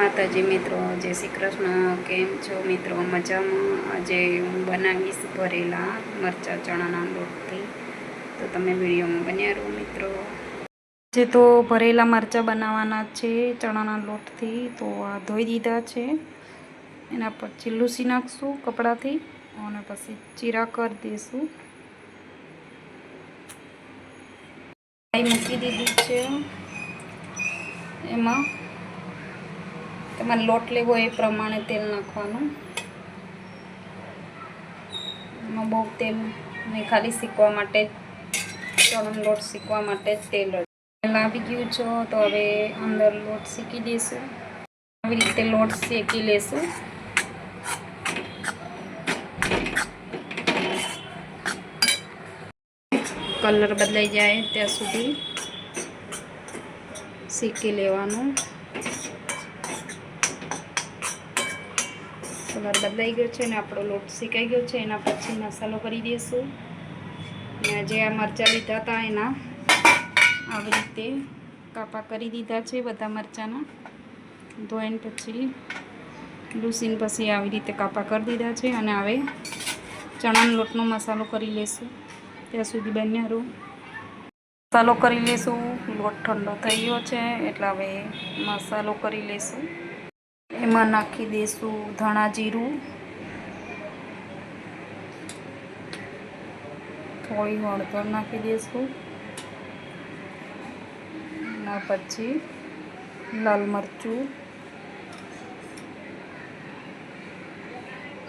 માતાજી મિત્રો, જય શ્રી કૃષ્ણ. કેમ છો મિત્રો? મજામાં? આજે હું બનાવીશ ભરેલા મરચાં ચણાના લોટથી. તો તમે વિડીયોમાં બન્યા રહો મિત્રો. જે તો ભરેલા મરચાં બનાવવાના છે ચણાના લોટથી. તો આ ધોઈ દીધા છે. એના પર ચીલુસી નાખશું કપડાથી અને પછી ચીરા કરી દઈશું મૂકી દીધી છે. એમાં તમારે લોટ લેવો એ પ્રમાણે તેલ નાખવાનું. એમાં બહુ તેલ ને ખાલી શીખવા માટે ચણમ લોટ શીખવા માટે તેલ આવી ગયું છો, તો હવે અંદર લોટ શીખી દઈશું. આવી રીતે લોટ શેકી લેશું. કલર બદલાઈ જાય ત્યાં સુધી શીખી લેવાનું. કલર બદલાઈ ગયો છે ને આપણો લોટ શેકાઈ ગયો છે, એના પછી મસાલો કરી દઈશું. અને જે આ મરચાં લીધા હતા એના આવી રીતે કાપા કરી દીધા છે બધા મરચાંના. ધોઈને પછી લૂસીને પછી આવી રીતે કાપા કરી દીધા છે અને હવે ચણાનો લોટનો મસાલો કરી લેશું. ત્યાં સુધી બન્યા મસાલો કરી લેશું. લોટ ઠંડો થઈ ગયો છે એટલે હવે મસાલો કરી લેશું. એમાં નાખી દઈશું ધાણા જીરું. થોડી હળદર નાખી દઈશું ના પછી લાલ મરચું.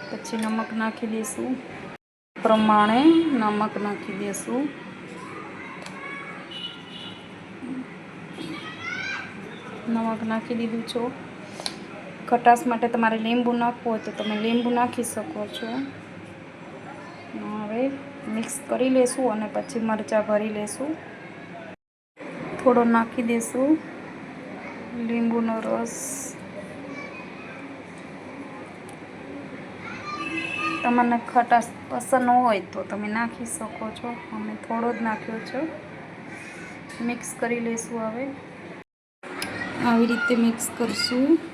પછી નમક નાખી દઈશું પ્રમાણે નમક નાખી દઈશું નમક નાખી દીધું છો? ખટાશ માટે તમારે લીંબુ નાખવું હોય તો તમે લીંબુ નાખી શકો છો. હવે મિક્સ કરી લેશું અને પછી મરચાં ભરી લેશું. થોડો નાખી દઈશું લીંબુનો રસ. તમને ખટાશ પસંદ હોય તો તમે નાખી શકો છો. અમે થોડો જ નાખ્યો છે. મિક્સ કરી લઈશું હવે. આવી રીતે મિક્સ કરશું.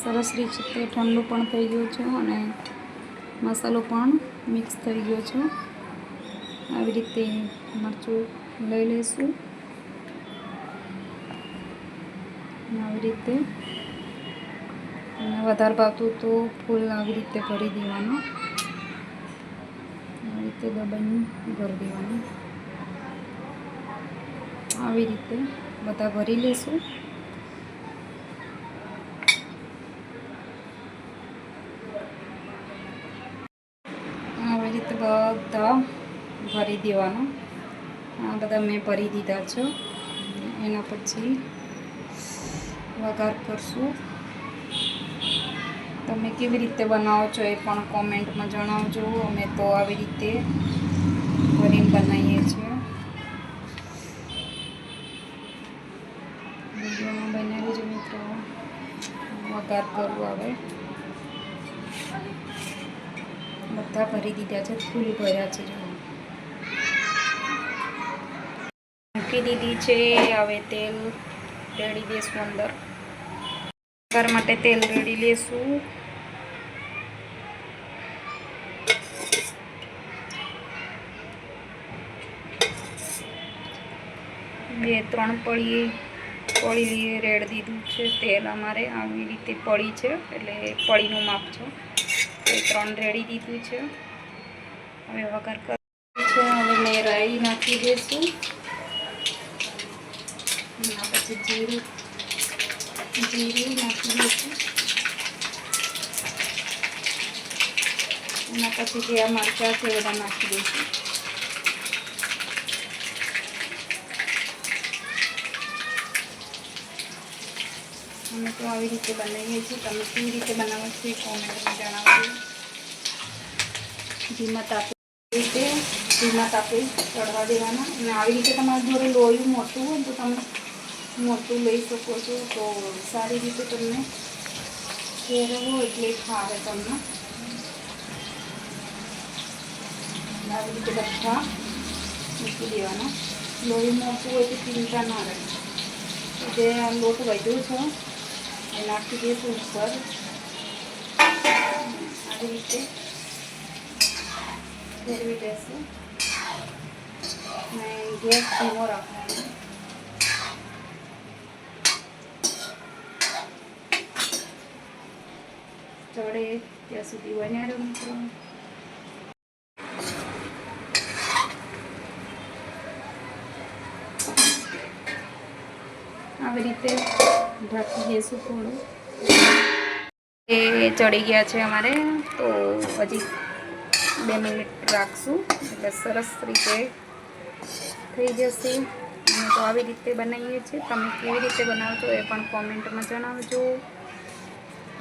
સરસ રીતે ઠંડુ પણ થઈ ગયું છે અને મસાલો પણ મિક્સ થઈ ગયો છે. આવી રીતે મરચું લઈ લઈશું. આવી રીતે અને વધારે ભાવતું તો ફૂલ આવી રીતે ભરી દેવાનું. આવી રીતે દબાઈ ભરી દેવાનું. આવી રીતે બધા ભરી લેશું આવી રીતે ભરી દેવાનો. આ બધા મેં ભરી દીધા છે. એના પછી વઘાર કરશું. તમે કેવી રીતે બનાવો છો એ પણ કોમેન્ટમાં જણાવજો. અમે તો આવી રીતે ભરીને બનાવીએ છીએ. વિડીયોમાં બનાવી જો મિત્રો. વઘાર કરવું આવે બધા ભરી દીધા છે, ફૂલ ભર્યા છે, જો. મૂકી દીધી છે, હવે તેલ રેડી દઈશું અંદર. ઘર માટે તેલ રેડી લેશું. બે, ત્રણ પળી પળી રેડ દીધું છે, તેલ અમારે આવી રીતે પળી છે, એટલે પળીનું માપ છે. એ ત્રણ રેડી દીધું છે. હવે વઘાર કરું છે. હવે મેં રાઈ નાખી દઈશું પછી જીરું. જીરું નાખી દઈશું એના પછી જે આ મરચાં છે બધા નાખી દઈશું તો આવી રીતે બનાવીએ છીએ. તમે કેવી રીતે બનાવો છો કોમેન્ટમાં જણાવજો. ધીમા તાપે રીતે, ધીમા તાપે ચડવા દેવાના. અને આવી રીતે તમારા જોડે લોહી મોટું હોય તો તમે મોટું લઈ શકો છો. તો સારી રીતે તમને ફેરવો એટલે ફાવે તમને. આવી રીતે બધા મૂકી દેવાના. લોહી મોટું હોય તો ચિંતા ના રહે. જે આ લોટ વધ્યો છે એ નાખી દઈશું ઉપર આવી રીતે ફેરવી દેશું અને ગેસ ધીમો રાખવાનો ચડે ત્યાં સુધી વનારો મિત્રો આવી રીતે ઢાંકી દઈશું થોડું એ ચડી ગયા છે અમારે. તો હજી બે મિનિટ રાખશું. એટલે સરસ રીતે થઈ જશે. અમે તો આવી રીતે બનાવીએ છીએ. તમે કેવી રીતે બનાવજો એ પણ કોમેન્ટમાં જણાવજો.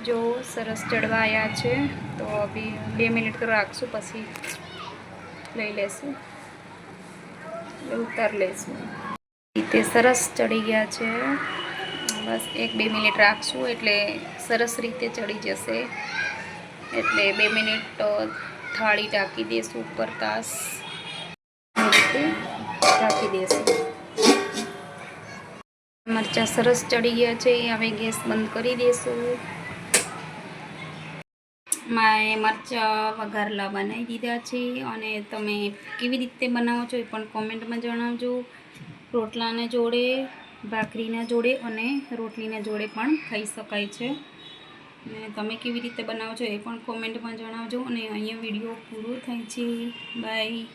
જો સરસ ચડવા આવ્યા છે. તો બી બે મિનિટ રાખશું, પછી લઈ લેશું. ઉતાર લેશું. રીતે સરસ ચડી ગયા છે. બસ એક બે મિનિટ રાખશું એટલે સરસ રીતે ચડી જશે. એટલે બે મિનિટ થાળી ઢાંકી દઈશું ઉપર તાસ. રીતે ઢાંકી દઈશું મરચાં સરસ ચડી ગયા છે, હવે ગેસ બંધ કરી દઈશું મેં મરચાં વઘારલા બનાવી દીધા છે, અને તમે કેવી રીતે બનાવો છો એ પણ કોમેન્ટમાં જણાવજો. રોટલાને જોડે ભાખરીના જોડે અને રોટલીના જોડે પણ ખાઈ શકાય છે. અને તમે કેવી રીતે બનાવો એ પણ કોમેન્ટમાં જણાવજો. અને અહીંયા વીડિયો પૂરો થાય છે. બાય